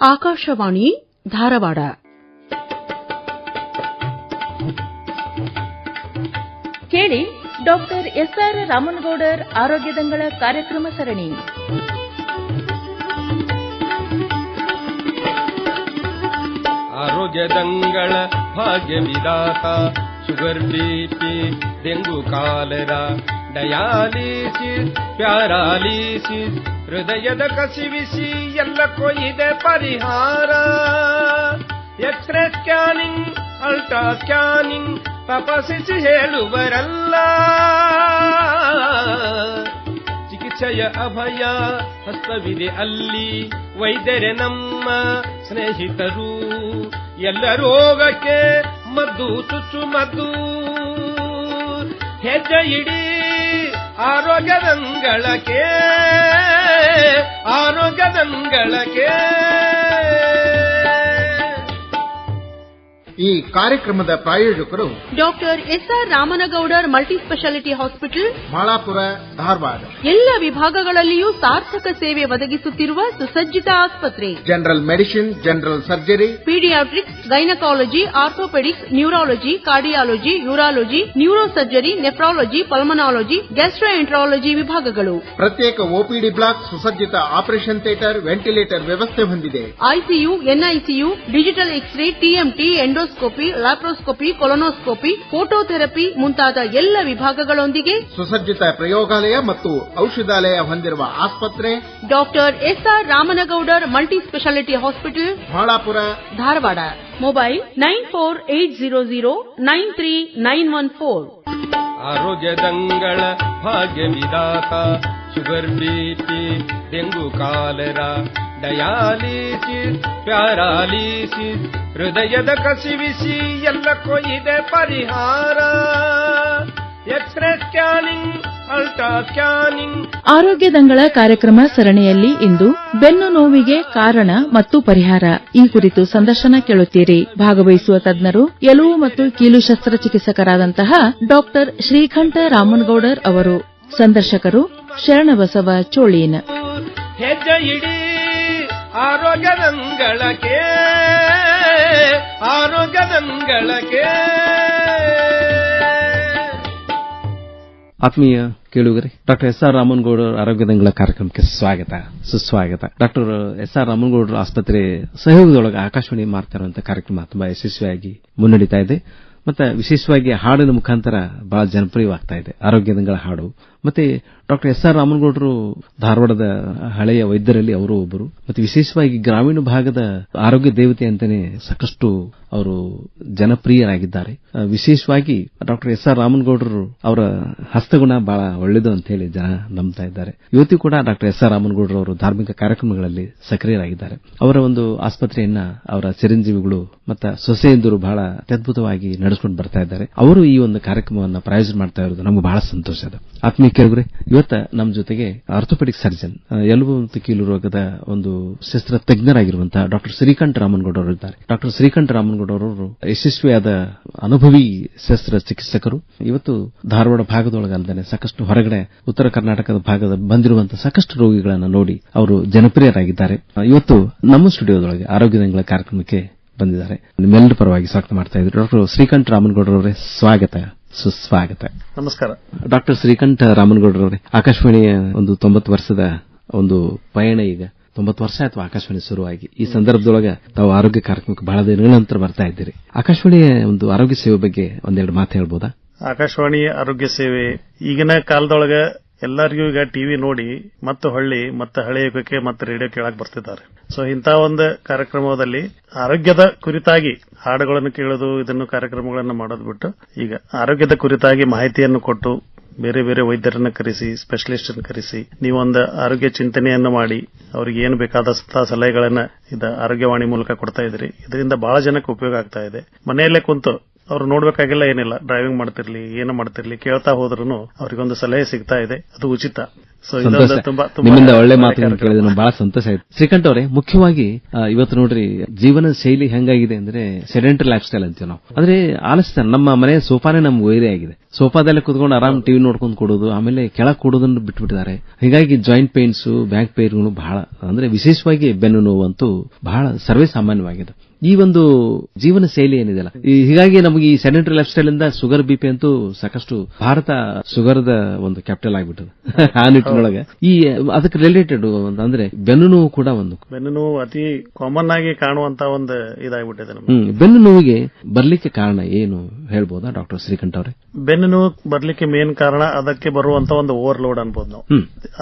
ಆಕಾಶವಾಣಿ ಧಾರವಾಡ ಕೇಳಿ doctor S R Ramanagoudar Arogyadangala ಕಾರ್ಯಕ್ರಮ ಸರಣಿ. ಆರೋಗ್ಯದಂಗಳ ಭಾಗ್ಯ ವಿಧಾತ sugar BP dengue cholera dialysis paralysis ಹೃದಯದ ಕಸಿವಿಸಿ ಎಲ್ಲ ಕೊಯ್ದೆ ಪರಿಹಾರ. X ray scanning, ultra scanning, ತಪಸಿಸಿ ಹೇಳುವರಲ್ಲ. ಚಿಕಿತ್ಸೆಯ ಅಭಯ ಹಸ್ತವಿದೆ ಅಲ್ಲಿ, ವೈದ್ಯರೆ ನಮ್ಮ ಸ್ನೇಹಿತರು. ಎಲ್ಲ ರೋಗಕ್ಕೆ ಮದ್ದು ಚುಚ್ಚು ಮದ್ದು. ಹೆಜ್ಜೆ ಇಡಿ ಆರೋಗ್ಯದಂಗಳಕ್ಕೆ ಈ ಕಾರ್ಯಕ್ರಮದ ಪ್ರಾಯೋಜಕರು doctor S R Ramanagoudar multi speciality hospital Malapura Dharwad. ಎಲ್ಲ ವಿಭಾಗಗಳಲ್ಲಿಯೂ ಸಾರ್ಥಕ ಸೇವೆ ಒದಗಿಸುತ್ತಿರುವ ಸುಸಜ್ಜಿತ ಆಸ್ಪತ್ರೆ. General medicine general surgery paediatrics gynaecology orthopaedics neurology cardiology urology neuro surgery nephrology pulmonology gastroenterology ವಿಭಾಗಗಳು. ಪ್ರತ್ಯೇಕ ಒಪಿಡಿ ಬ್ಲಾಕ್ ಸುಸಜ್ಜಿತ ಆಪರೇಷನ್ ಥಿಯೇಟರ್ ವೆಂಟಿಲೇಟರ್ ವ್ಯವಸ್ಥೆ ಹೊಂದಿದೆ. ICU NICU digital X ray TMT endoscopy laparoscopy colonoscopy phototherapy ಮುಂತಾದ ಎಲ್ಲ ವಿಭಾಗಗಳೊಂದಿಗೆ ಸುಸಜ್ಜಿತ ಪ್ರಯೋಗಾಲಯ ಮತ್ತು ಔಷಧಾಲಯ ಹೊಂದಿರುವ ಆಸ್ಪತ್ರೆ doctor S R Ramanagoudar multi speciality hospital Balapura. Dharwad. Mobile nine four eight zero zero nine three nine one four. ಆರೋಗ್ಯದಂಗಳ ಭಾಗ್ಯ ವಿಧಾತ sugar BP dengue cholera dialysis paralysis ಹೃದಯದ ಕಸಿವಿಸಿ ಎಲ್ಲಕ್ಕೂ ಇದೆ ಪರಿಹಾರ. X ray scanning ultra scanning ಆರೋಗ್ಯದಂಗಳ ಕಾರ್ಯಕ್ರಮ ಸರಣಿಯಲ್ಲಿ ಇಂದು ಬೆನ್ನು ನೋವಿಗೆ ಕಾರಣ ಮತ್ತು ಪರಿಹಾರ. ಈ ಕುರಿತು ಸಂದರ್ಶನ ಕೇಳುತ್ತೀರಿ. ಭಾಗವಹಿಸುವ ತಜ್ಞರು ಎಲುವು ಮತ್ತು ಕೀಲು ಶಸ್ತ್ರಚಿಕಿತ್ಸಕರಾದಂತಹ ಡಾಕ್ಟರ್ ಶ್ರೀಕಂಠ ರಾಮನ್ಗೌಡರ್ ಅವರು. ಸಂದರ್ಶಕರು ಶರಣಬಸವ ಚೋಳೀನ. ಹೆಜ್ಜೆ ಇಡಿ ಆರೋಗ್ಯದಂಗಳಕ್ಕೆ ಆರೋಗ್ಯದಂಗಳಕ್ಕೆ. ಆತ್ಮೀಯ ಕೇಳುಗರೆ, ಡಾಕ್ಟರ್ ಎಸ್ ಆರ್ ರಾಮನ್ಗೌಡ ಆರೋಗ್ಯದಂಗಳ ಕಾರ್ಯಕ್ರಮಕ್ಕೆ ಸ್ವಾಗತ, ಸುಸ್ವಾಗತ. ಡಾಕ್ಟರ್ ಎಸ್ ಆರ್ ರಾಮನ್ಗೌಡ ಆಸ್ಪತ್ರೆ ಸಹಯೋಗದೊಳಗೆ ಆಕಾಶವಾಣಿ ಮಾಡ್ತಾ ಇರುವಂತಹ ಕಾರ್ಯಕ್ರಮ ತುಂಬಾ ಯಶಸ್ವಿಯಾಗಿ ಮುನ್ನಡೀತಾ ಇದೆ. ಮತ್ತೆ ವಿಶೇಷವಾಗಿ ಹಾಡಿನ ಮುಖಾಂತರ ಬಹಳ ಜನಪ್ರಿಯವಾಗ್ತಾ ಇದೆ. ಆರೋಗ್ಯದಂಗಳ ಹಾಡು ಮತ್ತೆ ಡಾಕ್ಟರ್ ಎಸ್ ಆರ್ ರಾಮನಗೌಡರು ಧಾರವಾಡದ ಹಳೆಯ ವೈದ್ಯರಲ್ಲಿ ಅವರು ಒಬ್ಬರು. ಮತ್ತೆ ವಿಶೇಷವಾಗಿ ಗ್ರಾಮೀಣ ಭಾಗದ ಆರೋಗ್ಯ ದೇವತೆ ಅಂತಾನೆ ಸಾಕಷ್ಟು ಅವರು ಜನಪ್ರಿಯರಾಗಿದ್ದಾರೆ. ವಿಶೇಷವಾಗಿ ಡಾಕ್ಟರ್ ಎಸ್ ಆರ್ ರಾಮನಗೌಡರು ಅವರ ಹಸ್ತಗುಣ ಬಹಳ ಒಳ್ಳೆಯದು ಅಂತ ಹೇಳಿ ಜನ ನಂಬ್ತಾ ಇದ್ದಾರೆ. ಇವತ್ತು ಕೂಡ ಡಾಕ್ಟರ್ ಎಸ್ ಆರ್ ರಾಮನಗೌಡರು ಅವರು ಧಾರ್ಮಿಕ ಕಾರ್ಯಕ್ರಮಗಳಲ್ಲಿ ಸಕ್ರಿಯರಾಗಿದ್ದಾರೆ. ಅವರ ಒಂದು ಆಸ್ಪತ್ರೆಯನ್ನ ಅವರ ಚಿರಂಜೀವಿಗಳು ಮತ್ತು ಸೊಸೆಯಂದರು ಬಹಳ ಅತ್ಯದ್ಭುತವಾಗಿ ನಡೆಸಿಕೊಂಡು ಬರ್ತಾ ಇದ್ದಾರೆ. ಅವರು ಈ ಒಂದು ಕಾರ್ಯಕ್ರಮವನ್ನು ಪ್ರಾಯೋಜನೆ ಮಾಡ್ತಾ ಇರೋದು ನಮಗೆ ಬಹಳ ಸಂತೋಷ. ಆತ್ಮೀಕ ಕೇಳುಗರೆ ಇವತ್ತ ನಮ್ಮ ಜೊತೆಗೆ ಆರ್ಥೋಪೆಡಿಕ್ ಸರ್ಜನ್ ಎಲ್ಬು ಮತ್ತು ಕೀಲು ರೋಗದ ಒಂದು ಶಸ್ತ್ರ ತಜ್ಞರಾಗಿರುವಂತಹ ಡಾಕ್ಟರ್ ಶ್ರೀಕಂಠ ರಾಮನ್ಗೌಡ ಇದ್ದಾರೆ. ಡಾಕ್ಟರ್ ಶ್ರೀಕಂಠ ರಾಮನ್ಗೌಡರವರು ಯಶಸ್ವಿಯಾದ ಅನುಭವಿ ಶಸ್ತ್ರ ಚಿಕಿತ್ಸಕರು. ಇವತ್ತು ಧಾರವಾಡ ಭಾಗದೊಳಗಲ್ಲದೆ ಸಾಕಷ್ಟು ಹೊರಗಡೆ ಉತ್ತರ ಕರ್ನಾಟಕದ ಭಾಗದ ಬಂದಿರುವಂತಹ ಸಾಕಷ್ಟು ರೋಗಿಗಳನ್ನು ನೋಡಿ ಅವರು ಜನಪ್ರಿಯರಾಗಿದ್ದಾರೆ. ಇವತ್ತು ನಮ್ಮ ಸ್ಟುಡಿಯೋದೊಳಗೆ ಆರೋಗ್ಯ ದಿನಗಳ ಕಾರ್ಯಕ್ರಮಕ್ಕೆ ಬಂದಿದ್ದಾರೆ. ನಿಮ್ಮೆಲ್ಲರ ಪರವಾಗಿ ಸ್ವಾಗತ ಮಾಡ್ತಾ ಇದ್ರು ಡಾಕ್ಟರ್ ಶ್ರೀಕಂಠ ರಾಮನ್ಗೌಡರವರೇ, ಸ್ವಾಗತ. ಸುಸ್ವಾಗತ. ನಮಸ್ಕಾರ. ಡಾಕ್ಟರ್ ಶ್ರೀಕಂಠ ರಾಮನಗೌಡರವರೇ ಆಕಾಶವಾಣಿಯ ಒಂದು ತೊಂಬತ್ತು ವರ್ಷದ ಒಂದು ಪಯಣ ಈಗ. ತೊಂಬತ್ತು ವರ್ಷ ಅಥವಾ ಆಕಾಶವಾಣಿ ಶುರುವಾಗಿ. ಈ ಸಂದರ್ಭದೊಳಗೆ ತಾವು ಆರೋಗ್ಯ ಕಾರ್ಯಕ್ರಮಕ್ಕೆ ಬಹಳ ದಿನಗಳ ನಂತರ ಬರ್ತಾ ಇದ್ದೀರಿ. ಆಕಾಶವಾಣಿಯ ಒಂದು ಆರೋಗ್ಯ ಸೇವೆ ಬಗ್ಗೆ ಒಂದೆರಡು ಮಾತು ಹೇಳ್ಬೋದಾ? ಆಕಾಶವಾಣಿ ಆರೋಗ್ಯ ಸೇವೆ ಈಗಿನ ಕಾಲದೊಳಗ ಎಲ್ಲರಿಗೂ ಈಗ ಟಿವಿ ನೋಡಿ, ಮತ್ತು ಹೊಳ್ಳಿ, ಮತ್ತೆ ಹಳೆ ಯುಗಕ್ಕೆ ಮತ್ತೆ ರೇಡಿಯೋ ಕೇಳಕ್ ಬರ್ತಿದ್ದಾರೆ. ಸೊ ಇಂಥ ಒಂದು ಕಾರ್ಯಕ್ರಮದಲ್ಲಿ ಆರೋಗ್ಯದ ಕುರಿತಾಗಿ ಹಾಡುಗಳನ್ನು ಕೇಳೋದು, ಇದನ್ನು ಕಾರ್ಯಕ್ರಮಗಳನ್ನು ಮಾಡೋದು ಬಿಟ್ಟು, ಈಗ ಆರೋಗ್ಯದ ಕುರಿತಾಗಿ ಮಾಹಿತಿಯನ್ನು ಕೊಟ್ಟು, ಬೇರೆ ಬೇರೆ ವೈದ್ಯರನ್ನು ಕರೆಸಿ ಸ್ಪೆಷಲಿಸ್ಟ್ ಅನ್ನು ಕರೆಸಿ, ನೀವೊಂದು ಆರೋಗ್ಯ ಚಿಂತನೆಯನ್ನು ಮಾಡಿ, ಅವರಿಗೆ ಏನು ಬೇಕಾದಂತಹ ಸಲಹೆಗಳನ್ನು ಇದ ಆರೋಗ್ಯವಾಣಿ ಮೂಲಕ ಕೊಡ್ತಾ ಇದ್ರಿ, ಇದರಿಂದ ಬಹಳ ಜನಕ್ಕೆ ಉಪಯೋಗ ಆಗ್ತಾ ಇದೆ. ಮನೆಯಲ್ಲೇ ಕುಂತು ಅವ್ರು ನೋಡ್ಬೇಕಾಗಿಲ್ಲ ಏನಿಲ್ಲ. ಡ್ರೈವಿಂಗ್ ಮಾಡ್ತಿರ್ಲಿ ಏನು ಮಾಡ್ತಿರ್ಲಿ ಕೇಳ್ತಾ ಹೋದ್ರೂ ಅವರಿಗೊಂದು ಸಲಹೆ ಸಿಗ್ತಾ ಇದೆ. ಅದು ಉಚಿತ. ನಿಮ್ಮಿಂದ ಒಳ್ಳೆ ಮಾತು ಮಾತುಗಳನ್ನು ನಮ್ಗೆ ಬಹಳ ಸಂತೋಷ ಆಯ್ತು. ಶ್ರೀಕಂಠ ಅವರೇ ಮುಖ್ಯವಾಗಿ ಇವತ್ತು ನೋಡ್ರಿ ಜೀವನ ಶೈಲಿ ಹೆಂಗಾಗಿದೆ ಅಂದ್ರೆ ಸೆಡೆಂಟರಿ ಲೈಫ್ ಸ್ಟೈಲ್ ಅಂತೀವಿ ನಾವು. ಅಂದ್ರೆ ಆಲಸ್ಯ ನಮ್ಮ ಮನೆ ಸೋಫಾನೇ ನಮ್ಗೆ ವೈರೇ ಆಗಿದೆ. ಸೋಫಾದಲ್ಲೇ ಕುತ್ಕೊಂಡು ಆರಾಮ್ ಟಿವಿ ನೋಡ್ಕೊಂಡು ಕೊಡೋದು ಆಮೇಲೆ ಕೆಳಗ್ ಕೊಡೋದನ್ನು ಬಿಟ್ಬಿಟ್ಟಿದ್ದಾರೆ. ಹೀಗಾಗಿ ಜಾಯಿಂಟ್ ಪೇನ್ಸ್ ಬ್ಯಾಕ್ ಪೇನ್ಗಳು ಬಹಳ ಅಂದ್ರೆ ವಿಶೇಷವಾಗಿ ಬೆನ್ನು ನೋವು ಅಂತೂ ಬಹಳ ಸರ್ವೇ ಸಾಮಾನ್ಯವಾಗಿದೆ. ಈ ಒಂದು ಜೀವನ ಶೈಲಿ ಏನಿದೆಯಲ್ಲ? ಹೀಗಾಗಿ ನಮಗೆ ಈ ಸೆಡೆಂಟರಿ ಲೈಫ್ ಸ್ಟೈಲ್ ಇಂದ ಶುಗರ್ ಬಿಪಿ ಅಂತೂ ಸಾಕಷ್ಟು ಭಾರತ ಶುಗರ್ದ ಒಂದು ಕ್ಯಾಪಿಟಲ್ ಆಗಿಬಿಟ್ಟದೆ. ಆ ನಿಟ್ಟಿನೊಳಗೆ. ಈ ಅದಕ್ಕೆ ರಿಲೇಟೆಡ್ ಅಂದ್ರೆ ಬೆನ್ನು ನೋವು ಕೂಡ ಒಂದು. ಬೆನ್ನು ನೋವು ಅತಿ ಕಾಮನ್ ಆಗಿ ಕಾಣುವಂತ ಒಂದು ಇದಾಗಿಬಿಟ್ಟಿದೆ ಬೆನ್ನು ನೋವಿಗೆ ಬರ್ಲಿಕ್ಕೆ ಕಾರಣ ಏನು ಹೇಳ್ಬೋದಾ ಡಾಕ್ಟರ್ ಶ್ರೀಕಂಠ ಅವರೇ? ಬೆನ್ನು ನೋವು ಬರ್ಲಿಕ್ಕೆ ಮೇನ್ ಕಾರಣ ಅದಕ್ಕೆ ಬರುವಂತ ಒಂದು ಓವರ್ ಲೋಡ್ ಅನ್ಬೋದು ನಾವು.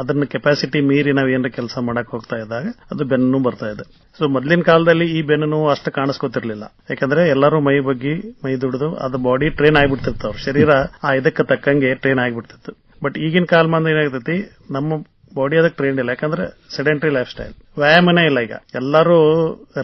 ಅದನ್ನ ಕೆಪಾಸಿಟಿ ಮೀರಿ ನಾವ್ ಏನಾರ ಕೆಲಸ ಮಾಡಕ್ ಹೋಗ್ತಾ ಇದ್ದಾಗ ಅದು ಬೆನ್ನು ನೋವು ಬರ್ತಾ ಇದೆ. ಸೊ ಮೊದಲಿನ ಕಾಲದಲ್ಲಿ ಈ ಬೆನ್ನು ನೋವು ಅಷ್ಟು ಕಾಣಿಸ್ಕೊತಿರ್ಲಿಲ್ಲ. ಯಾಕಂದ್ರೆ ಎಲ್ಲರೂ ಮೈ ಬಗ್ಗಿ, ಮೈ ದುಡಿದು, ಅದು ಬಾಡಿ ಟ್ರೈನ್ ಆಗ್ಬಿಡ್ತಿರ್ತಾವ ಶರೀರ ಆ ಇದಕ್ಕೆ ತಕ್ಕಂಗೆ ಟ್ರೈನ್ ಆಗಿಬಿಡ್ತಿತ್ತು. ಬಟ್ ಈಗಿನ ಕಾಲಮಾನ ಏನಾಗ್ತೈತಿ, ನಮ್ಮ ಬಾಡಿ ಅದಕ್ಕೆ ಟ್ರೈನ್ ಇಲ್ಲ. ಯಾಕಂದ್ರೆ ಸೆಡೆಂಟ್ರಿ ಲೈಫ್ ಸ್ಟೈಲ್ ವ್ಯಾಯಾಮನೇ ಇಲ್ಲ ಈಗ. ಎಲ್ಲರೂ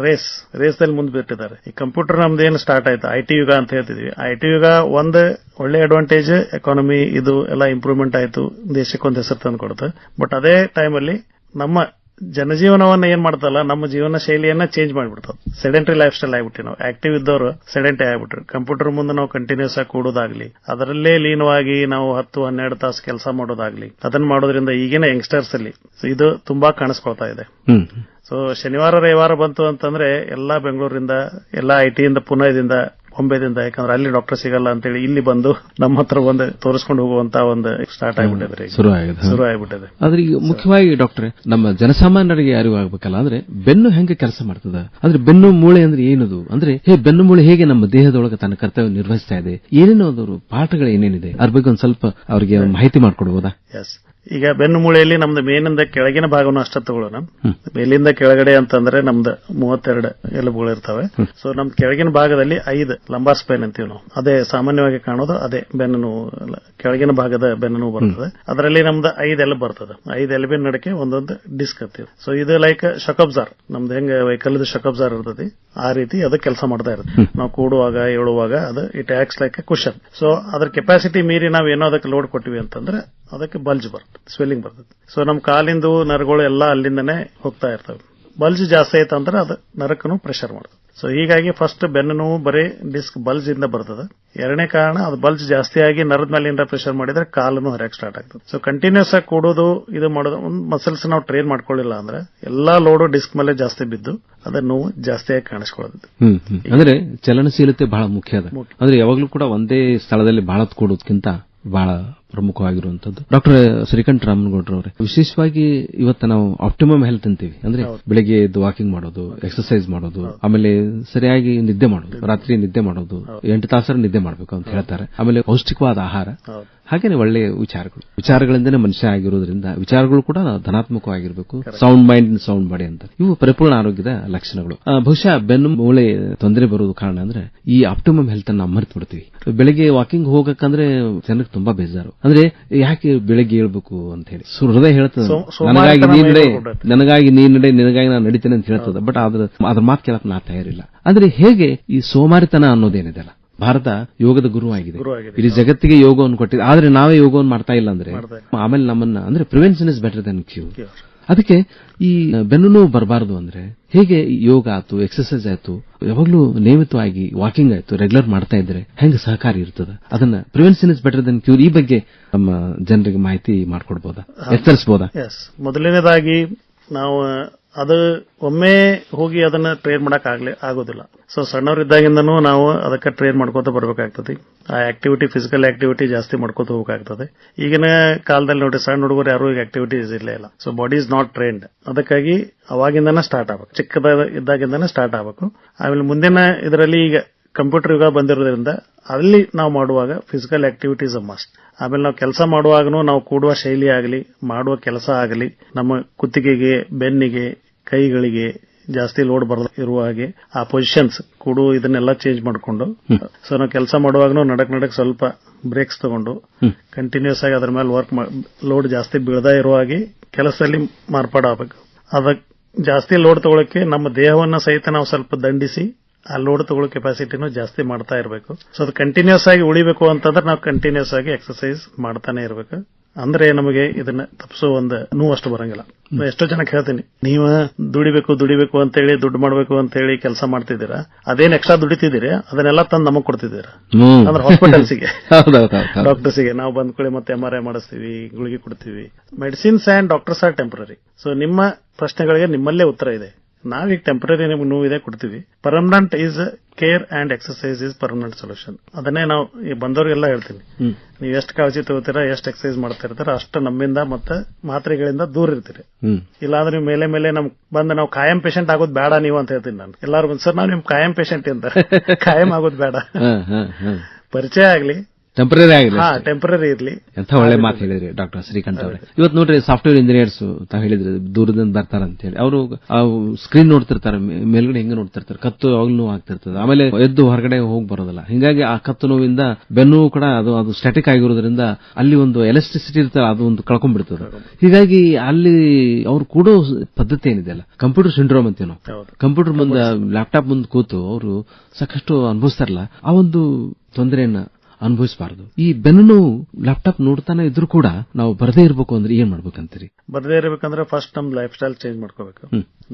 ರೇಸ್ ರೇಸ್ ಮುಂದೆ ಬಿಟ್ಟಿದ್ದಾರೆ ಈ ಕಂಪ್ಯೂಟರ್ ನಮ್ದು ಏನು ಸ್ಟಾರ್ಟ್ ಆಯ್ತು? ಐ ಟಿ ಯುಗ ಅಂತ ಹೇಳ್ತಿದ್ವಿ. ಐ ಟಿ ಯುಗ ಒಂದು ಒಳ್ಳೆ ಅಡ್ವಾಂಟೇಜ್ ಎಕಾನಮಿ ಇದು ಎಲ್ಲ ಇಂಪ್ರೂವ್ಮೆಂಟ್ ಆಯ್ತು. ದೇಶಕ್ಕೊಂದು ಹೆಸರು ತಂದು ಕೊಡುತ್ತೆ. ಬಟ್ ಅದೇ ಟೈಮಲ್ಲಿ ನಮ್ಮ ಜನಜೀವನವನ್ನ ಏನ್ ಮಾಡ್ತಲ್ಲ ನಮ್ಮ ಜೀವನ ಶೈಲಿಯನ್ನ ಚೇಂಜ್ ಮಾಡಿಬಿಡ್ತದೆ ಸೆಡೆಂಟ್ರಿ ಲೈಫ್ ಸ್ಟೈಲ್ ಆಗ್ಬಿಟ್ಟು ನಾವು. ಆಕ್ಟಿವ್ ಇದ್ದವರು ಸೆಡೆಂಟರಿ ಆಗ್ಬಿಟ್ರು. ಕಂಪ್ಯೂಟರ್ ಮುಂದೆ ನಾವು ಕಂಟಿನ್ಯೂಸ್ ಆಗಿ ಕೂಡೋದಾಗ್ಲಿ ಅದರಲ್ಲೇ ಲೀನವಾಗಿ ನಾವು ಹತ್ತು ಹನ್ನೆರಡು ತಾಸು ಕೆಲಸ ಮಾಡೋದಾಗ್ಲಿ ಅದನ್ನ ಮಾಡೋದ್ರಿಂದ ಈಗಿನ ಯಂಗ್ಸ್ಟರ್ಸ್ ಅಲ್ಲಿ ಇದು ತುಂಬಾ ಕಾಣಿಸ್ಕೊಳ್ತಾ ಇದೆ. ಸೊ ಶನಿವಾರ ರವಿವಾರ ಬಂತು ಅಂತಂದ್ರೆ ಎಲ್ಲಾ ಬೆಂಗಳೂರಿಂದ ಎಲ್ಲಾ ಐಟಿಯಿಂದ ಪುಣೆದಿಂದ ಬಾಂಬೆದಿಂದ ಯಾಕಂದ್ರೆ ಅಲ್ಲಿ ಡಾಕ್ಟರ್ ಸಿಗಲ್ಲ ಅಂತೇಳಿ ಇಲ್ಲಿ ಬಂದು ನಮ್ಮ ಹತ್ರ ಬಂದು ತೋರಿಸ್ಕೊಂಡು ಹೋಗುವಂತ ಒಂದು ಸ್ಟಾರ್ಟ್ ಆಗಿಬಿಟ್ಟಿದೆ. ಶುರು ಆಗಿದೆ. ಶುರು ಆಗಿಬಿಟ್ಟಿದೆ. ಆದ್ರೆ ಈಗ ಮುಖ್ಯವಾಗಿ ಡಾಕ್ಟರ್ ನಮ್ಮ ಜನಸಾಮಾನ್ಯರಿಗೆ ಅರಿವು ಆಗ್ಬೇಕಲ್ಲ ಅಂದ್ರೆ ಬೆನ್ನು ಹೆಂಗೆ ಕೆಲಸ ಮಾಡ್ತದ? ಅಂದ್ರೆ ಬೆನ್ನು ಮೂಳೆ ಅಂದ್ರೆ ಏನದು? ಅಂದ್ರೆ ಹೇ ಬೆನ್ನು ಮೂಳೆ ಹೇಗೆ ನಮ್ಮ ದೇಹದೊಳಗೆ ತನ್ನ ಕರ್ತವ್ಯ ನಿರ್ವಹಿಸ್ತಾ ಇದೆ? ಏನೇನೋ ಅದರ ಪಾಠಗಳು ಏನೇನಿದೆ? ಅದ್ರ ಬಗ್ಗೆ ಒಂದ್ ಸ್ವಲ್ಪ ಅವರಿಗೆ ಮಾಹಿತಿ ಮಾಡಿಕೊಡ್ಬೋದಾ? ಎಸ್ ಈಗ ಬೆನ್ನು ಮೂಳೆಯಲ್ಲಿ ನಮ್ದು ಮೇನಿಂದ ಕೆಳಗಿನ ಭಾಗವನ್ನು ಅಷ್ಟ ತಗೊಳ್ಳೋಣ. ಮೇಲಿಂದ ಕೆಳಗಡೆ ಅಂತಂದ್ರೆ ನಮ್ದು ಮೂವತ್ತೆರಡು ಎಲುಬುಗಳು ಇರ್ತವೆ. ಸೊ ನಮ್ ಕೆಳಗಿನ ಭಾಗದಲ್ಲಿ ಐದು ಲಂಬಾ ಸ್ಪೈನ್ ಅಂತೀವಿ ನಾವು. ಅದೇ ಸಾಮಾನ್ಯವಾಗಿ ಕಾಣೋದು ಅದೇ ಬೆನ್ನು ನೋವು ಕೆಳಗಿನ ಭಾಗದ ಬೆನ್ನು ನೋವು ಬರ್ತದೆ. ಅದರಲ್ಲಿ ನಮ್ದು ಐದು ಎಲುಬು ಬರ್ತದೆ. ಐದು ಎಲುಬಿನ ನಡಕೆ ಒಂದೊಂದು ಡಿಸ್ಕ್ ಅಂತೀವಿ. ಸೊ ಇದು ಲೈಕ್ ಶಕಬ್ಜಾರ್ ನಮ್ದು ಹೆಂಗ ವೆಹಿಕಲ್ ಶಕಬ್ಜಾರ್ ಇರ್ತದೆ ಆ ರೀತಿ ಅದು ಕೆಲಸ ಮಾಡ್ತಾ ಇರುತ್ತೆ. ನಾವು ಕೂಡುವಾಗ ಏಳುವಾಗ ಅದು it acts like cushion so ಅದ್ರ ಕೆಪಾಸಿಟಿ ಮೀರಿ ನಾವು ಏನೋ ಅದಕ್ಕೆ ಲೋಡ್ ಕೊಟ್ಟಿವಿ ಅಂತಂದ್ರೆ ಅದಕ್ಕೆ ಬಲ್ಜ್ ಬರುತ್ತೆ ಸ್ವೆಲ್ಲಿಂಗ್ ಬರ್ತದೆ. ಸೊ ನಮ್ಮ ಕಾಲಿಂದು ನರಗಳು ಎಲ್ಲ ಅಲ್ಲಿಂದನೇ ಹೋಗ್ತಾ ಇರ್ತವೆ. ಬಲ್ಜ್ ಜಾಸ್ತಿ ಆಯ್ತು ಅಂದ್ರೆ ಅದು ನರಕನು ಪ್ರೆಷರ್ ಮಾಡ್ತದೆ. ಸೊ ಹೀಗಾಗಿ ಫಸ್ಟ್ ಬೆನ್ನು ನೋವು ಬರೀ ಡಿಸ್ಕ್ ಬಲ್ಜ್ ಇಂದ ಬರ್ತದೆ. ಎರಡನೇ ಕಾರಣ ಅದು ಬಲ್ಜ್ ಜಾಸ್ತಿ ಆಗಿ ನರದ ಮೇಲಿಂದ ಪ್ರೆಷರ್ ಮಾಡಿದ್ರೆ ಕಾಲನ್ನು ಹೊರಗೆ ಸ್ಟಾರ್ಟ್ ಆಗ್ತದೆ. ಸೊ ಕಂಟಿನ್ಯೂಸ್ ಆಗಿ ಕೂಡೋದು ಇದು ಮಾಡೋದು ಒಂದು ಮಸಲ್ಸ್ ನಾವು ಟ್ರೈನ್ ಮಾಡ್ಕೊಳ್ಳಿಲ್ಲ ಅಂದ್ರೆ ಎಲ್ಲಾ ಲೋಡು ಡಿಸ್ಕ್ ಮೇಲೆ ಜಾಸ್ತಿ ಬಿದ್ದು ಅದ ನೋವು ಜಾಸ್ತಿಯಾಗಿ ಕಾಣಿಸ್ಕೊಳ್ಳೋದು. ಅಂದ್ರೆ ಚಲನಶೀಲತೆ ಬಹಳ ಮುಖ್ಯ ಅದ. ಅಂದ್ರೆ ಯಾವಾಗ್ಲೂ ಕೂಡ ಒಂದೇ ಸ್ಥಳದಲ್ಲಿ ಬಹಳ ಕೂಡೋದಕ್ಕಿಂತ ಬಹಳ ಪ್ರಮುಖವಾಗಿರುವಂತದ್ದು. ಡಾಕ್ಟರ್ ಶ್ರೀಕಂಠ ರಾಮನಗೌಡ್ರ ಅವರೇ ವಿಶೇಷವಾಗಿ ಇವತ್ತು ನಾವು ಆಪ್ಟಿಮಮ್ ಹೆಲ್ತ್ ಅಂತೀವಿ. ಅಂದ್ರೆ ಬೆಳಿಗ್ಗೆ ಎದ್ದು ವಾಕಿಂಗ್ ಮಾಡೋದು ಎಕ್ಸರ್ಸೈಸ್ ಮಾಡೋದು ಆಮೇಲೆ ಸರಿಯಾಗಿ ನಿದ್ದೆ ಮಾಡೋದು ರಾತ್ರಿ ನಿದ್ದೆ ಮಾಡೋದು ಎಂಟು ತಾಸರ ನಿದ್ದೆ ಮಾಡಬೇಕು ಅಂತ ಹೇಳ್ತಾರೆ. ಆಮೇಲೆ ಪೌಷ್ಟಿಕವಾದ ಆಹಾರ. ಹಾಗೇನೆ ಒಳ್ಳೆಯ ವಿಚಾರಗಳು. ವಿಚಾರಗಳಿಂದನೇ ಮನುಷ್ಯ ಆಗಿರೋದ್ರಿಂದ ವಿಚಾರಗಳು ಕೂಡ ಧನಾತ್ಮಕವಾಗಿರಬೇಕು. ಸೌಂಡ್ ಮೈಂಡ್ ಸೌಂಡ್ ಬಾಡಿ ಅಂತ. ಇವು ಪರಿಪೂರ್ಣ ಆರೋಗ್ಯದ ಲಕ್ಷಣಗಳು. ಬಹುಶಃ ಬೆನ್ನು ಮೂಳೆ ತೊಂದರೆ ಬರೋದು ಕಾರಣ ಅಂದ್ರೆ ಈ ಆಪ್ಟಿಮಮ್ ಹೆಲ್ತ್ ಅನ್ನ ಮರೆತು ಬಿಡ್ತೀವಿ ಬೆಳಿಗ್ಗೆ ವಾಕಿಂಗ್ ಹೋಗಕ್ಕಂದ್ರೆ ಜನಕ್ಕೆ ತುಂಬಾ ಬೇಜಾರು. ಅಂದ್ರೆ ಯಾಕೆ ಬೆಳಗ್ಗೆ ಹೇಳ್ಬೇಕು ಅಂತ ಹೇಳಿ. ಸೊ ಹೃದಯ ಹೇಳ್ತದೆ. ನನಗಾಗಿ ನೀ ನೀನ್ ನಡೆ ನನಗಾಗಿ ನೀನ್ ನಿನಗಾಗಿ ನಾನು ನಡೀತೇನೆ ಅಂತ ಹೇಳ್ತದೆ. ಬಟ್ ಅದ್ರ ಅದ್ರ ಮಾತು ಕೇಳಕ್ ನಾ ತಯಾರಿಲ್ಲ. ಅಂದ್ರೆ ಹೇಗೆ ಈ ಸೋಮಾರಿತನ ಅನ್ನೋದೇನಿದೆಲ್ಲ ಭಾರತ ಯೋಗದ ಗುರು ಆಗಿದೆ ಇಡೀ ಜಗತ್ತಿಗೆ ಯೋಗವನ್ನು ಕೊಟ್ಟಿದೆ. ಆದ್ರೆ ನಾವೇ ಯೋಗವನ್ನು ಮಾಡ್ತಾ ಇಲ್ಲ ಅಂದ್ರೆ ಆಮೇಲೆ ನಮ್ಮನ್ನ ಅಂದ್ರೆ prevention is better than cure ಅದಕ್ಕೆ ಈ ಬೆನ್ನು ನೋವು ಬರಬಾರದು ಅಂದ್ರೆ ಹೇಗೆ ಯೋಗ ಆಯ್ತು ಎಕ್ಸರ್ಸೈಸ್ ಆಯ್ತು ಯಾವಾಗ್ಲೂ ನಿಯಮಿತವಾಗಿ ವಾಕಿಂಗ್ ಆಯ್ತು ರೆಗ್ಯುಲರ್ ಮಾಡ್ತಾ ಇದ್ರೆ ಹೆಂಗೆ ಸಹಕಾರಿ ಇರ್ತದೆ? ಅದನ್ನ prevention is better than cure ಈ ಬಗ್ಗೆ ನಮ್ಮ ಜನರಿಗೆ ಮಾಹಿತಿ ಮಾಡ್ಕೊಡ್ಬೋದಾ? ಎಚ್ಚರಿಸಬಹುದಾ ಮೊದಲನೇದಾಗಿ ನಾವು ಅದು ಒಮ್ಮೆ ಹೋಗಿ ಅದನ್ನ ಟ್ರೈನ್ ಮಾಡಕ್ ಆಗ್ಲಿ ಆಗೋದಿಲ್ಲ. ಸೊ ಸಣ್ಣವರಿದ್ದಾಗಿಂದನೂ ನಾವು ಅದಕ್ಕೆ ಟ್ರೈನ್ ಮಾಡ್ಕೋತ ಬರ್ಬೇಕಾಗ್ತದೆ. ಆ ಆಕ್ಟಿವಿಟಿ ಫಿಸಿಕಲ್ ಆಕ್ಟಿವಿಟಿ ಜಾಸ್ತಿ ಮಾಡ್ಕೋತ ಹೋಗಬೇಕಾಗ್ತದೆ. ಈಗಿನ ಕಾಲದಲ್ಲಿ ನೋಡಿ ಸಣ್ಣ ಹುಡುಗರು ಯಾರು ಈಗ ಆಕ್ಟಿವಿಟೀಸ್ ಇಲ್ಲೇ ಇಲ್ಲ. So body is not trained ಅದಕ್ಕಾಗಿ ಅವಾಗಿಂದನೇ ಸ್ಟಾರ್ಟ್ ಆಗ್ಬೇಕು. ಚಿಕ್ಕದ ಇದ್ದಾಗಿಂದನೇ ಸ್ಟಾರ್ಟ್ ಆಗ್ಬೇಕು. ಆಮೇಲೆ ಮುಂದಿನ ಇದರಲ್ಲಿ ಈಗ ಕಂಪ್ಯೂಟರ್ ಯುಗ ಬಂದಿರೋದ್ರಿಂದ ಅಲ್ಲಿ ನಾವು ಮಾಡುವಾಗ ಫಿಸಿಕಲ್ ಆಕ್ಟಿವಿಟೀಸ್ ಮಸ್ಟ್ ಆಮೇಲೆ ನಾವು ಕೆಲಸ ಮಾಡುವಾಗನೂ ನಾವು ಕೂಡುವ ಶೈಲಿ ಆಗಲಿ ಮಾಡುವ ಕೆಲಸ ಆಗಲಿ ನಮ್ಮ ಕುತ್ತಿಗೆಗೆ ಬೆನ್ನಿಗೆ ಕೈಗಳಿಗೆ ಜಾಸ್ತಿ ಲೋಡ್ ಬರ ಇರುವ ಹಾಗೆ ಆ ಪೊಸಿಷನ್ಸ್ ಕೂಡು ಇದನ್ನೆಲ್ಲ ಚೇಂಜ್ ಮಾಡಿಕೊಂಡು ಸೊ ನಾವು ಕೆಲಸ ಮಾಡುವಾಗನೂ ನಡಕ್ ನಡಕ್ ಸ್ವಲ್ಪ ಬ್ರೇಕ್ಸ್ ತಗೊಂಡು ಕಂಟಿನ್ಯೂಸ್ ಆಗಿ ಅದ್ರ ಮೇಲೆ ವರ್ಕ್ ಲೋಡ್ ಜಾಸ್ತಿ ಬೀಳದ ಇರುವ ಹಾಗೆ ಕೆಲಸದಲ್ಲಿ ಮಾರ್ಪಾಡಾಗಬೇಕು. ಅದಕ್ಕೆ ಜಾಸ್ತಿ ಲೋಡ್ ತಗೊಳಕ್ಕೆ ನಮ್ಮ ದೇಹವನ್ನ ಸಹಿತ ನಾವು ಸ್ವಲ್ಪ ದಂಡಿಸಿ ಆ ಲೋಡ್ ತಗೊಳ್ಳೋ ಕೆಪಾಸಿಟಿನೂ ಜಾಸ್ತಿ ಮಾಡ್ತಾ ಇರಬೇಕು. ಸೊ ಅದು ಕಂಟಿನ್ಯೂಸ್ ಆಗಿ ಉಳಿಬೇಕು ಅಂತಂದ್ರೆ ನಾವು ಕಂಟಿನ್ಯೂಸ್ ಆಗಿ ಎಕ್ಸರ್ಸೈಸ್ ಮಾಡ್ತಾನೆ ಇರಬೇಕು. ಅಂದ್ರೆ ನಮಗೆ ಇದನ್ನ ತಪ್ಪಿಸೋ ಒಂದು ನೋವು ಅಷ್ಟು ಬರಂಗಿಲ್ಲ. ಎಷ್ಟೋ ಜನಕ್ಕೆ ಹೇಳ್ತೀನಿ ನೀವು ದುಡಿಬೇಕು ದುಡಿಬೇಕು ಅಂತ ಹೇಳಿ ದುಡ್ಡು ಮಾಡಬೇಕು ಅಂತ ಹೇಳಿ ಕೆಲಸ ಮಾಡ್ತಿದ್ದೀರಾ ಅದೇನ್ ಎಕ್ಸ್ಟ್ರಾ ದುಡಿತಿದ್ದೀರಿ ಅದನ್ನೆಲ್ಲ ತಂದು ನಮಗ್ ಕೊಡ್ತಿದ್ದೀರಾ? ಅಂದ್ರೆ ಹಾಸ್ಪಿಟಲ್ಸ್ಗೆ ಡಾಕ್ಟರ್ಸ್ಗೆ ನಾವು ಬಂದ್ ಕೂಡಲೇ ಮತ್ತೆ ಎಂ ಆರ್ ಐ ಮಾಡಿಸ್ತೀವಿ ಗುಳಿಗೆ ಕೊಡ್ತೀವಿ. Medicines and doctors are temporary so ನಿಮ್ಮ ಪ್ರಶ್ನೆಗಳಿಗೆ ನಿಮ್ಮಲ್ಲೇ ಉತ್ತರ ಇದೆ. ನಾವೀಗ ಟೆಂಪರರಿ ನಿಮ್ಗೆ ನೋವು ಇದೆ ಕೊಡ್ತೀವಿ. Permanent is care and exercise is permanent solution ಅದನ್ನೇ ನಾವು ಈ ಬಂದವರಿಗೆಲ್ಲ ಹೇಳ್ತೀನಿ ನೀವು ಎಷ್ಟು ಕಾಳಜಿ ತಗೋತೀರಾ ಎಷ್ಟು ಎಕ್ಸರ್ಸೈಸ್ ಮಾಡ್ತಾ ಇರ್ತೀರಾ ಅಷ್ಟು ನಮ್ಮಿಂದ ಮತ್ತೆ ಮಾತ್ರೆಗಳಿಂದ ದೂರ ಇರ್ತೀರಿ. ಇಲ್ಲಾಂದ್ರೆ ನೀವು ಮೇಲೆ ಮೇಲೆ ನಮ್ ಬಂದ ನಾವು ಕಾಯಂ ಪೇಷಂಟ್ ಆಗೋದು ಬೇಡ ನೀವು ಅಂತ ಹೇಳ್ತೀನಿ ನಾನು. ಎಲ್ಲಾರು ಸರ್ ನಾವು ನಿಮ್ ಕಾಯಂ ಪೇಷಂಟ್ ಅಂತ ಕಾಯಂ ಆಗೋದು ಬೇಡ. ಪರಿಚಯ ಆಗ್ಲಿ. ಟೆಂಪರರಿ ಆಗಿರಲಿ ಹಾ ಟೆಂಪರರಿ ಇರ್ಲಿ. ಎಂತ ಒಳ್ಳೆ ಮಾತು ಹೇಳಿದ್ರಿ ಡಾಕ್ಟರ್ ಶ್ರೀಕಂಠ ಅವರೇ. ಇವತ್ತು ನೋಡ್ರಿ ಸಾಫ್ಟ್ವೇರ್ ಇಂಜಿನಿಯರ್ಸ್ ತಾವು ಹೇಳಿದ್ರಿ ದೂರದಿಂದ ಬರ್ತಾರ ಅಂತ ಹೇಳಿ ಅವರು ಸ್ಕ್ರೀನ್ ನೋಡ್ತಿರ್ತಾರೆ ಮೇಲ್ಗಡೆ ಹೆಂಗೆ ನೋಡ್ತಿರ್ತಾರೆ ಕತ್ತು ಅವಾಗಲೂ ನೋವು ಆಗ್ತಿರ್ತದೆ. ಆಮೇಲೆ ಎದ್ದು ಹೊರಗಡೆ ಹೋಗಿ ಬರೋದಿಲ್ಲ. ಹಿಂಗಾಗಿ ಆ ಕತ್ತು ನೋವಿಂದ ಬೆನ್ನು ಕೂಡ ಅದು ಅದು ಸ್ಟ್ಯಾಟಿಕ್ ಆಗಿರೋದ್ರಿಂದ ಅಲ್ಲಿ ಒಂದು ಎಲೆಕ್ಟ್ರಿಸಿಟಿ ಇರ್ತಾರೆ ಅದು ಒಂದು ಕಳ್ಕೊಂಡ್ಬಿಡ್ತದೆ. ಹೀಗಾಗಿ ಅಲ್ಲಿ ಅವ್ರು ಕೂಡ ಪದ್ಧತಿ ಏನಿದೆಯಲ್ಲ ಕಂಪ್ಯೂಟರ್ ಸಿಂಡ್ರೋಮ್ ಅಂತೇನೋ. ಕಂಪ್ಯೂಟರ್ ಮುಂದೆ ಲ್ಯಾಪ್ಟಾಪ್ ಮುಂದೆ ಕೂತು ಅವರು ಸಾಕಷ್ಟು ಅನುಭವಿಸ್ತಾರಲ್ಲ ಆ ಒಂದು ತೊಂದರೆಯನ್ನ ಅನುಭವಿಸಬಾರದು. ಈ ಬೆನ್ನು ನೋವು ಲ್ಯಾಪ್ಟಾಪ್ ನೋಡ್ತಾನೆ ಇದ್ರು ಕೂಡ ನಾವು ಬರದೇ ಇರಬೇಕು ಅಂದ್ರೆ ಏನ್ ಮಾಡ್ಬೇಕಂತೀರಿ? ಬರದೇ ಇರಬೇಕಂದ್ರೆ ಫಸ್ಟ್ ನಮ್ ಲೈಫ್ ಸ್ಟೈಲ್ ಚೇಂಜ್ ಮಾಡ್ಕೋಬೇಕು